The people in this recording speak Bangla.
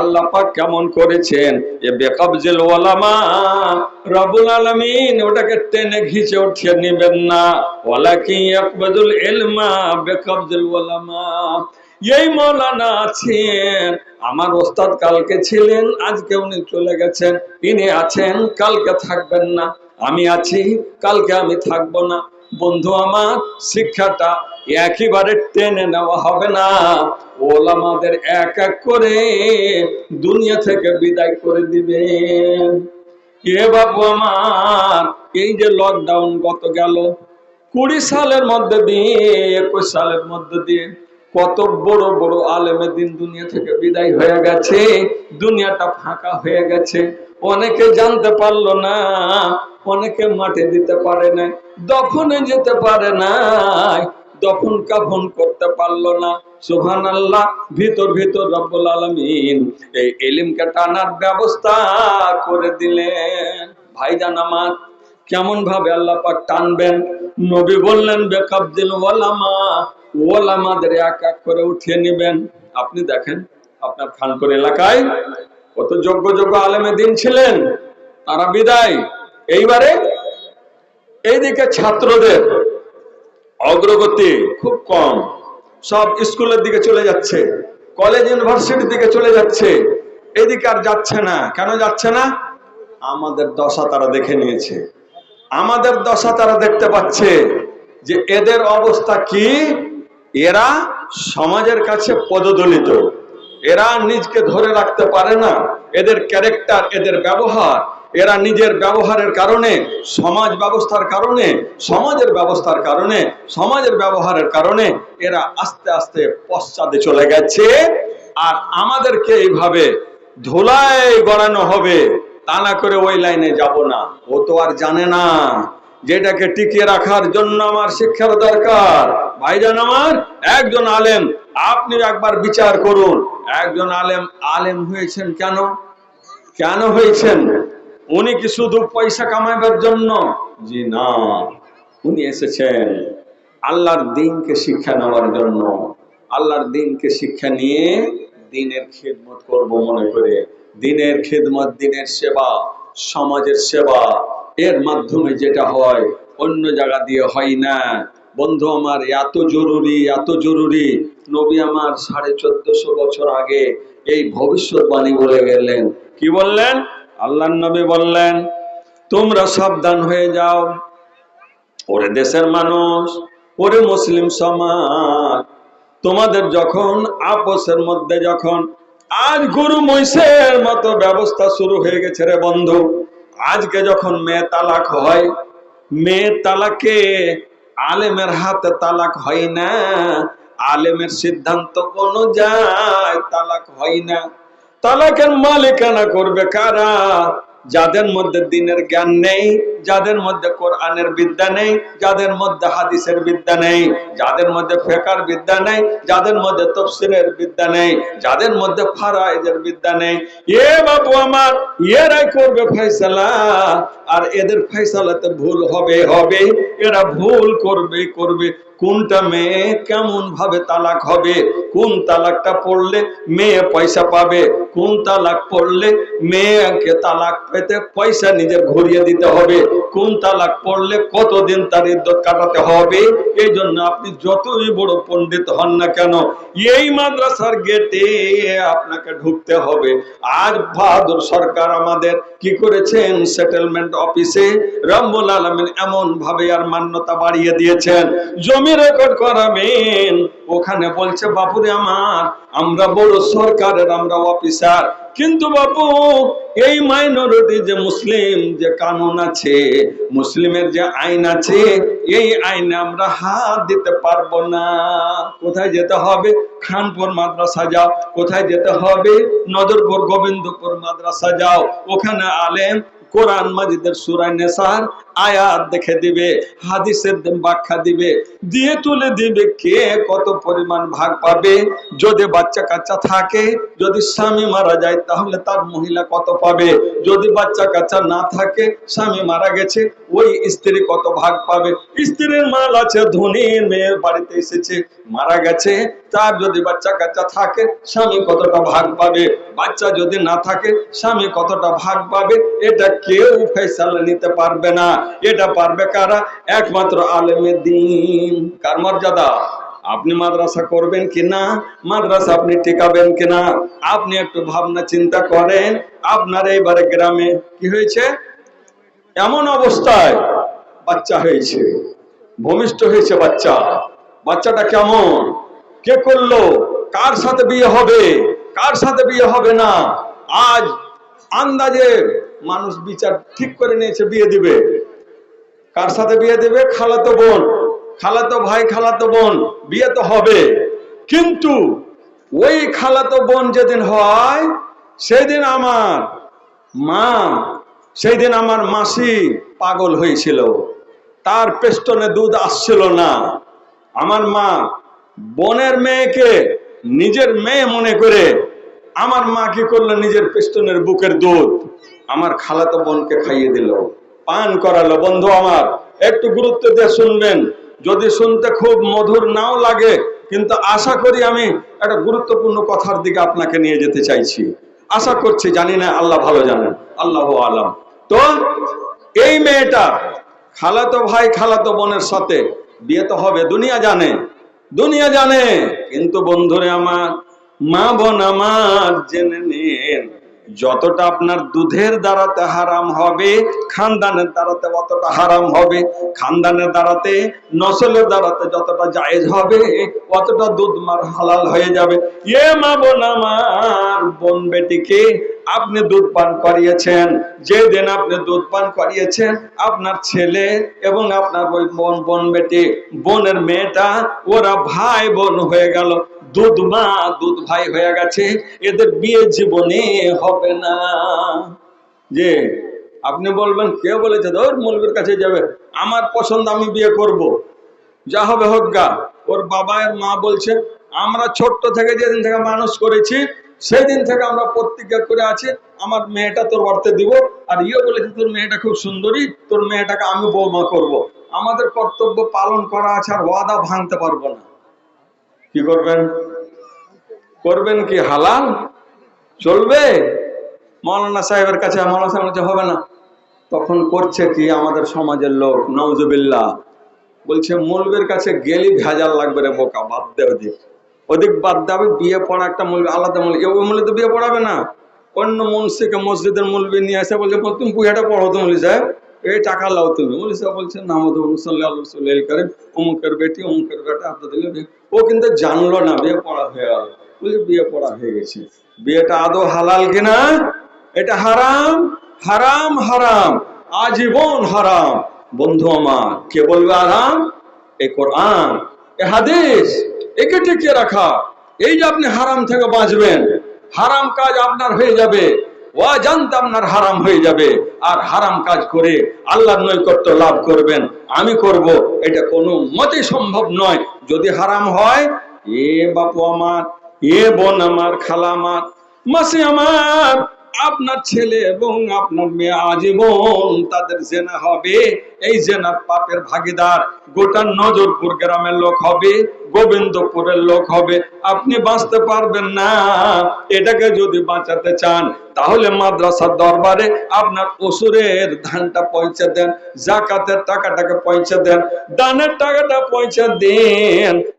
আল্লাহ পাক কেমন করেছেন? এ বেকবজিল ওলামা রবুল আলামিন, ওটাকে টেনে ঘিচে উঠিয়ে নেবেন না। ওয়ালাকি ইয়াকবাদুল ইলমা বেকবজিল ওলামা এই মৌলানা আছেন, আমার ওস্তাদ কালকে ছিলেন, আজকে উনি চলে গেছেন। তিনি আছেন, কালকে থাকবেন না। আমি আছি, কালকে আমি থাকব না। বন্ধু আমার, শিক্ষাটা একেবারে টেনে নেওয়া হবে না। ওলামাদের এক এক করে দুনিয়া থেকে বিদায় করে দিবে। এ বাবু আমার, এই যে লকডাউন গত গেল, কুড়ি সালের মধ্যে দিয়ে, একুশ সালের মধ্যে দিয়ে কত বড় বড় আলেমে দিন দুনিয়া থেকে বিদায় হয়ে গেছে, দুনিয়াটা ফাঁকা হয়ে গেছে। অনেকে জানতে পারল না, অনেকে মাঠে দিতে পারে না দফনে যেতে পারে না দফন কাফন করতে পারল না। সুহান আল্লাহ ভিতর ভিতর রব্বুল আলমিন এই এলিমকে টানার ব্যবস্থা করে দিলেন। ভাই ভাইজান আমার কেমন ভাবে আল্লাহ পাক টানবেন? নবী বললেন, বেকাবদিল ওলামা ওলামাদের এক এক করে উঠিয়ে নেবেন। আপনি দেখেন, আপনার খানপুর এলাকায় কত যোগ্য যোগ্য আলেমে দিন ছিলেন, তারা বিদায়। এইবারে এইদিকে ছাত্রদের অগ্রগতি খুব কম। সব স্কুলের দিকে চলে যাচ্ছে, কলেজ ইউনিভার্সিটির দিকে চলে যাচ্ছে। এদিকে আর যাচ্ছে না। কেন যাচ্ছে না? আমাদের দশা তারা দেখে নিয়েছে। আমাদের দশা তারা দেখতে পাচ্ছে যে এদের অবস্থা কি? এরা সমাজের কাছে পদদলিত। এরা নিজকে ধরে রাখতে পারে না। এদের ক্যারেক্টার এদের ব্যবহার, এরা নিজের ব্যবহারের কারণে, সমাজ ব্যবস্থার কারণে, সমাজের ব্যবস্থার কারণে, সমাজের ব্যবহারের কারণে এরা আস্তে আস্তে পশ্চাতে চলে গেছে। আর আমাদেরকে এইভাবে ধুলায় গড়ানো হবে। তা না করে ওই লাইনে যাব না। ও তো আর জানে না। যেটাকে টিকিয়ে রাখার জন্য আমার শিক্ষার দরকার। ভাইজান আমার, একজন আলেম, আপনি একবার বিচার করুন। একজন আলেম আলেম হয়েছেন কেন? কেন হয়েছেন? উনি কি শুধু পয়সা কামাইবার জন্য? জি না, উনি এসেছেন আল্লাহর দিনকে শিক্ষা নেওয়ার জন্য। আল্লাহর দিনকে শিক্ষা নিয়ে দিনের খেদমত করব মনে করে। দিনের খেদমত, দিনের সেবা, সমাজের সেবা এর মাধ্যমে যেটা হয়, অন্য জায়গা দিয়ে হয় না। বন্ধু আমার, এত জরুরি এত জরুরি। নবী আমার সাড়ে চোদ্দশো বছর আগে এই ভবিষ্যৎবাণী বলে গেলেন। কি বললেন? আল্লাহ নবী বললেন, তোমরা সাবধান হয়ে যাও। ওরে দেশের মানুষ, ওরে মুসলিম সমাজ, তোমাদের যখন আপসের মধ্যে যখন আজ গরু, মহিষের মতো ব্যবস্থা শুরু হয়ে গেছে রে বন্ধু। আজকে যখন মেয়ে তালাক হয়, মেয়ে তালাকে আলেমের হাতে তালাক হয় না। আলেমের সিদ্ধান্ত কোনো যায় তালাক হয় না। তালাকের মালিকানা করবে কারা? যাদের মধ্যে দিনের জ্ঞান নেই, যাদের মধ্যে কোরআনের বিদ্যা নেই, যাদের মধ্যে হাদিসের বিদ্যা নেই, যাদের মধ্যে ফেকার বিদ্যা নেই, যাদের মধ্যে তফসিলের বিদ্যা নেই, যাদের মধ্যে ফারাইজের বিদ্যা নেই। এ বাবু আমার, এরাই করবে ফয়সালা, আর এদের ফয়সালাতে ভুল হবে হবে। এরা ভুল করবে করবে। কোনটা মেয়ে কেমন ভাবে তালাক হবে? কোন তালাকটা পড়লে মেয়ে পয়সা পাবে? কোন তালাক পড়লে মেয়েকে তালাক পেতে পয়সা নিজের ঘুরিয়ে দিতে হবে। কোন তালাক পড়লে কতদিন তার ইদ্যত কাটাতে হবে? এই জন্য আপনি যতই বড় পণ্ডিত হন না কেন, এই মাদ্রাসার গেটে আপনাকে ঢুকতে হবে। আর বাহাদুর সরকার আমাদের কি করেছেন? সেটেলমেন্ট অফিসে রম্বুল আলমিন এমন ভাবে আর মান্যতা বাড়িয়ে দিয়েছেন। জমি রেকর্ড করাবেন। ওখানে বলছে বাপুরে আমার, আমরা বড় সরকারের, আমরা অফিসার। কিন্তু বাপু এই মাইনরিটি যে মুসলিম যে কানুন আছে, মুসলিমের যে আইন আছে, এই আইনে আমরা হাত দিতে পারব না। কোথায় যেতে হবে? খানপুর মাদ্রাসা যাও। কোথায় যেতে হবে? নজরপুর, গোবিন্দপুর মাদ্রাসা যাও। ওখানে আলেম কোরআন মাজিদের সুরায় নেসার আয়াত দেখে দিবে, হাদিসের ব্যাখ্যা দিবে, দিয়ে তুলে দিবে কে, কত পরিমাণ ভাগ পাবে। যদি বাচ্চা কাচ্চা থাকে, যদি স্বামী মারা যায়, তাহলে তার মহিলা কত পাবে? যদি বাচ্চা কাচ্চা না থাকে, স্বামী মারা গেছে, ওই স্ত্রী কত ভাগ পাবে? স্ত্রীর মাল আছে, ধনী মেয়ের বাড়িতে এসেছে, মারা গেছে, তার যদি বাচ্চা কাচ্চা থাকে, স্বামী কতটা ভাগ পাবে? বাচ্চা যদি না থাকে, স্বামী কতটা ভাগ পাবে? এটা কেউ ফেসালা নিতে পারবে না। এটা পারবে কারা? একমাত্র আলেমে দিন। কার মর্যাদা? আপনি মাদ্রাসা করবেন কিনা? মাদ্রাসা আপনি টিকাবেন কিনা? আপনি একটু ভাবনা চিন্তা করেন। আপনার এইবারে গ্রামে কি হয়েছে? এমন অবস্থায় বাচ্চা হয়েছে। ভূমিষ্ঠ হয়েছে বাচ্চা। বাচ্চাটা কেমন? কে করল? কার সাথে বিয়ে হবে? কার সাথে বিয়ে হবে না? আজ আন্দাজে মানুষ বিচার ঠিক করে নিয়েছে, বিয়ে দিবে। কার সাথে বিয়ে দেবে? খালাতো বোন। খালাতো ভাই, খালাতো বোন। বিয়ে তো হবে। কিন্তু ওই খালাতো বোন যেদিন হয় সেদিন আমার মা সেই দিন আমার মাসি পাগল হয়েছিল। তার পেস্টনে দুধ আসছিল না। আমার মা বোনের মেয়েকে নিজের মেয়ে মনে করে আমার মা কি করল? নিজের পেস্টনের বুকের দুধ আমার খালাতো বোনকে খাইয়ে দিল। পান করালো, বন্ধু আমার, একটু গুরুত্ব দিয়ে শুনবেন। যদি শুনতে খুব মধুর নাও লাগে, কিন্তু আশা করি আমি একটা গুরুত্বপূর্ণ কথার দিকে আপনাকে নিয়ে যেতে চাইছি। আশা করছি, জানি না, আল্লাহ ভালো জানেন। আল্লাহ আলাম। তো, এই মেয়েটা, খালাতো ভাই, খালাতো বোনের সাথে, বিয়ে তো হবে, দুনিয়া জানে দুনিয়া জানে। কিন্তু বন্ধুরে আমার, মা বোন আমার, জেনে নিন। যতটা আপনার দুধের দ্বারাতে হারাম হবে, খানদানের দ্বারাতে অতটা হারাম হবে। খানদানের দ্বারাতে, নসলের দ্বারাতে যতটা জায়েজ হবে, অতটা দুধ মার হালাল হয়ে যাবে। এ মা বোন আমার বোন বেটিকে আপনি দুধ পান করিয়েছেন। যে দিন আপনি দুধ পান করিয়েছেন, আপনার ছেলে এবং আপনার ওই বোন বোন বেটি, বোনের মেয়েটা, ওরা ভাই বোন হয়ে গেল। দুধ মা, দুধ ভাই হয়ে গেছে, এদের বিয়ে জীবনে হবে না যে, আপনি বলবেন, কে বলেছে ধর মৌলবীর কাছে যাবে, আমার পছন্দ আমি বিয়ে করব। যা হবে হোক গা, ওর বাবা আর মা বলছে, আমরা ছোট্ট থেকে যেদিন থেকে মানুষ করেছি সেই দিন থেকে আমরা প্রতিজ্ঞা করে আছি, আমার মেয়েটা তোর বাড়িতে দিব, আর ইয়ে বলেছে, তোর মেয়েটা খুব সুন্দরী, তোর মেয়েটাকে আমি বৌমা করব। আমাদের কর্তব্য পালন করা আছে, আর ওয়াদা ভাঙতে পারব না কি করবেন? করবেন কি? হালাল? চলবে? মৌলানা সাহেবের কাছে, মৌলানা সাহেব হবে না। তখন করছে কি? আমাদের সমাজের লোক নওজবিল্লা বলছে, মৌলবের কাছে গেলি ভেজাল লাগবে রে বোকা, বাদ দে ওদিক। ওদিক বাদ দেবে বিয়ে পড়া একটা মূল্য আলাদা মূল্য ওই মূল্যে তো বিয়ে পড়াবে না। অন্য মনসিকে মসজিদের মূল্য নিয়ে আসে বলছে তুমি পুয়াটা পড়ো তো মৌলি সাহেব। এই টাকা লাও তুমি। মৌলি সাহেব বলছে নামদ মুসল্লাহ করেন অমুকের বেটি, অমুকের বেটা দিলে ও কিন্তু জানলো না, বিয়ে পড়া হয়ে গেল। বলছে, বিয়ে পড়া হয়ে গেছে। বিয়েটা আদৌ হালাল কিনা? এটা হারাম? হারাম হারাম। আজীবন হারাম। বন্ধু আমার, কে বলবে আরাম? এই কোরআন, এ হাদিস, একে টিকিয়ে রাখা। এই যে আপনি হারাম থেকে বাঁচবেন, হারাম কাজ আপনার হয়ে যাবে। হারাম হয়ে যাবে। আর হারাম কাজ করে আল্লাহ নৈকট্য লাভ করবেন। আমি করব, এটা কোনো মতে সম্ভব নয়। যদি হারাম হয়, এ বাপু আমার, এ বোন আমার, খালা আমার, মাসি আমার আপনার ছেলে এবং আপনার মেয়ে আজীবন তাদের জেনা হবে। এই জেনার পাপের ভাগিদার গোটা নজরপুর গ্রামের লোক হবে, গোবিন্দপুরের লোক হবে। আপনি বাঁচতে পারবেন না। এটাকে যদি বাঁচাতে চান, তাহলে মাদ্রাসার দরবারে আপনার অসুরের ধানটা পৌঁছে দেন, জাকাতের টাকাটাকে পৌঁছে দেন, দানের টাকাটা পৌঁছে দেন।